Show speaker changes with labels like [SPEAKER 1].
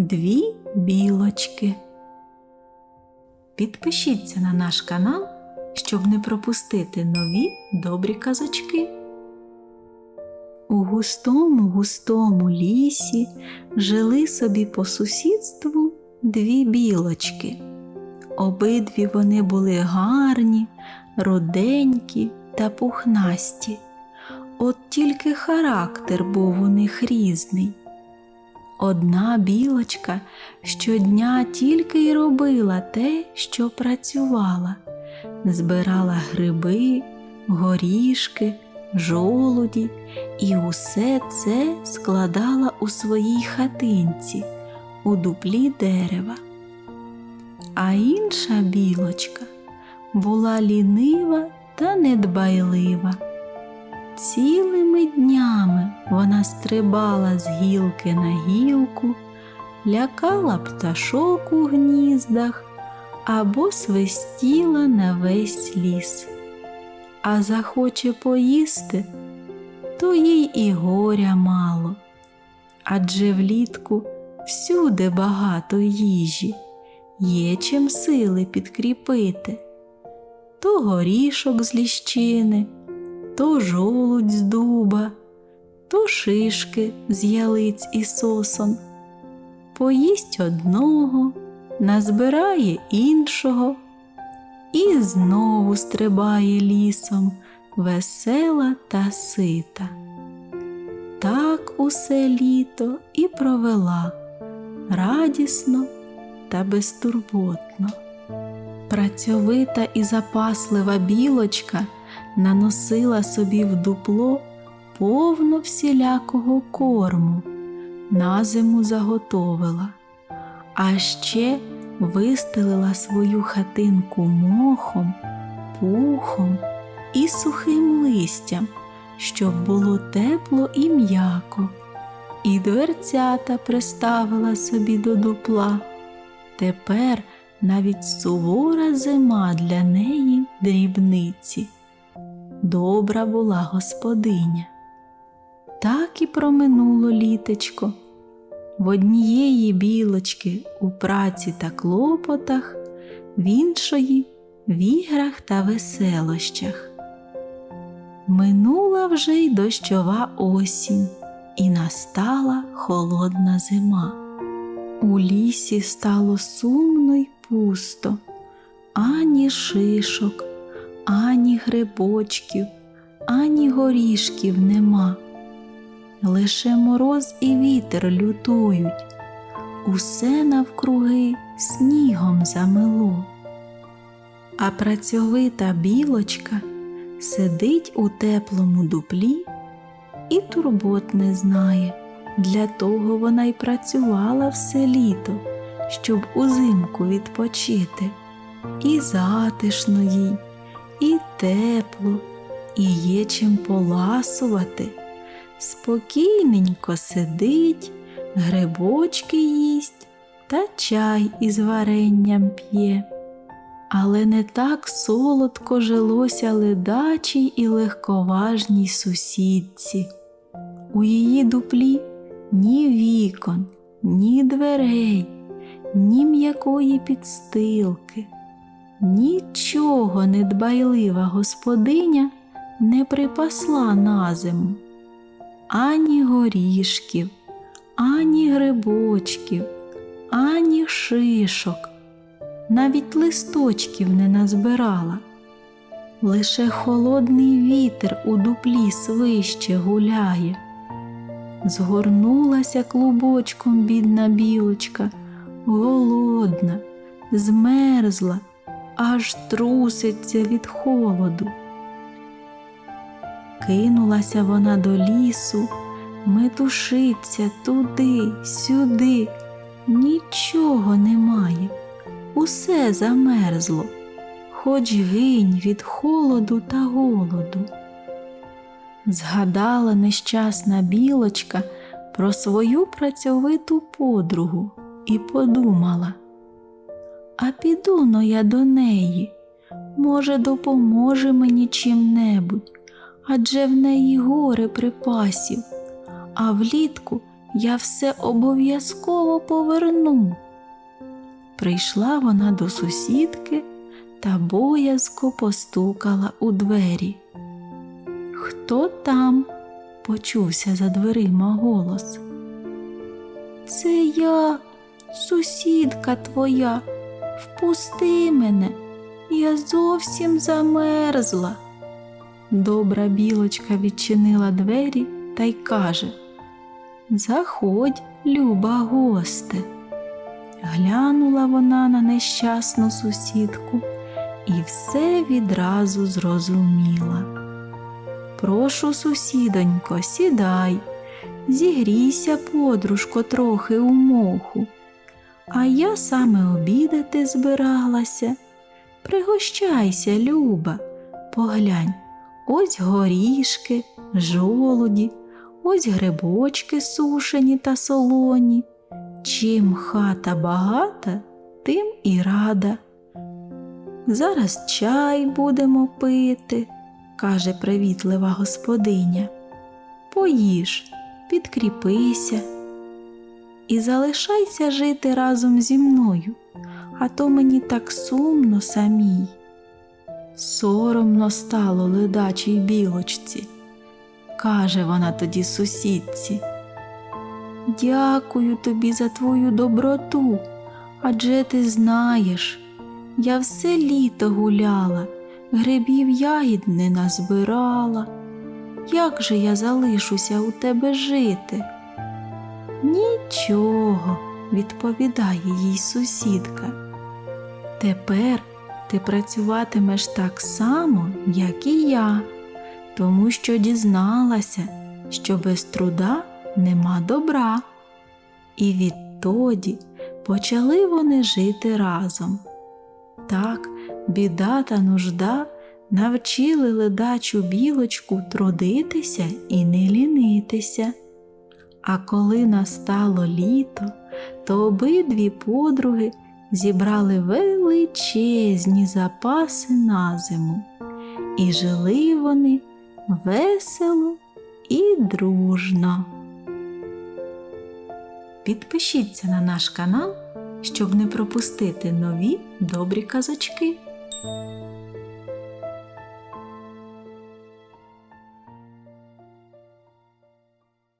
[SPEAKER 1] Дві білочки. Підпишіться на наш канал, щоб не пропустити нові добрі казочки. У густому густому лісі жили собі по сусідству дві білочки. Обидві вони були гарні, руденькі та пухнасті. От тільки характер був у них різний. Одна білочка щодня тільки й робила те, що працювала, збирала гриби, горішки, жолуді і усе це складала у своїй хатинці, у дуплі дерева. А інша білочка була лінива та недбайлива. Цілими днями вона стрибала з гілки на гілку, лякала пташок у гніздах або свистіла на весь ліс. А захоче поїсти, то їй і горя мало, адже влітку всюди багато їжі, є чим сили підкріпити, то горішок з ліщини то жолудь з дуба, то шишки з ялиць і сосон. Поїсть одного, назбирає іншого і знову стрибає лісом весела та сита. Так усе літо і провела радісно та безтурботно. Працьовита і запаслива білочка наносила собі в дупло повно всілякого корму, на зиму заготовила, а ще вистелила свою хатинку мохом, пухом і сухим листям, щоб було тепло і м'яко, і дверцята приставила собі до дупла. Тепер навіть сувора зима для неї дрібниці добра була господиня. Так і проминуло літечко. В однієї білочки у праці та клопотах, в іншої в іграх та веселощах. Минула вже й дощова осінь, і настала холодна зима. У лісі стало сумно й пусто, ані шишок, ані грибочків, ані горішків нема. Лише мороз і вітер лютують, усе навкруги снігом замело. А працьовита білочка сидить у теплому дуплі і турбот не знає. Для того вона й працювала все літо, щоб узимку відпочити, і затишно їй і тепло, і є чим поласувати. Спокійненько сидить, грибочки їсть та чай із варенням п'є. Але не так солодко жилося ледачій і легковажній сусідці. У її дуплі ні вікон, ні дверей, ні м'якої підстилки. Нічого недбайлива господиня не припасла на зиму. Ані горішків, ані грибочків, ані шишок, навіть листочків не назбирала. Лише холодний вітер у дуплі свище гуляє. Згорнулася клубочком бідна білочка, голодна, змерзла аж труситься від холоду. Кинулася вона до лісу, метушиться туди, сюди, нічого немає, усе замерзло, хоч гинь від холоду та голоду. Згадала нещасна білочка про свою працьовиту подругу і подумала а піду но я до неї. Може, допоможе мені чим-небудь, адже в неї горе припасів, а влітку я все обов'язково поверну. Прийшла вона до сусідки та боязко постукала у двері. Хто там? почувся за дверима голос. Це я, сусідка твоя. Впусти мене, я зовсім замерзла. Добра білочка відчинила двері та й каже Заходь, люба госте. Глянула вона на нещасну сусідку і все відразу зрозуміла. Прошу, сусідонько, сідай, зігрійся, подружко, трохи у моху. А я саме обідати збиралася. Пригощайся, Люба, поглянь, ось горішки, жолуді, ось грибочки сушені та солоні. Чим хата багата, тим і рада. Зараз чай будемо пити, каже привітлива господиня. Поїж, підкріпися і залишайся жити разом зі мною, а то мені так сумно самій. Соромно стало ледачій білочці, каже вона тоді сусідці. Дякую тобі за твою доброту, адже ти знаєш, я все літо гуляла, грибів ягід не назбирала. Як же я залишуся у тебе жити? Нічого, відповідає їй сусідка. Тепер ти працюватимеш так само, як і я, тому що дізналася, що без труда нема добра. І відтоді почали вони жити разом. Так, біда та нужда навчили ледачу білочку трудитися і не лінитися. А коли настало літо, то обидві подруги зібрали величезні запаси на зиму, і жили вони весело і дружно. Підпишіться на наш канал, щоб не пропустити нові добрі казочки.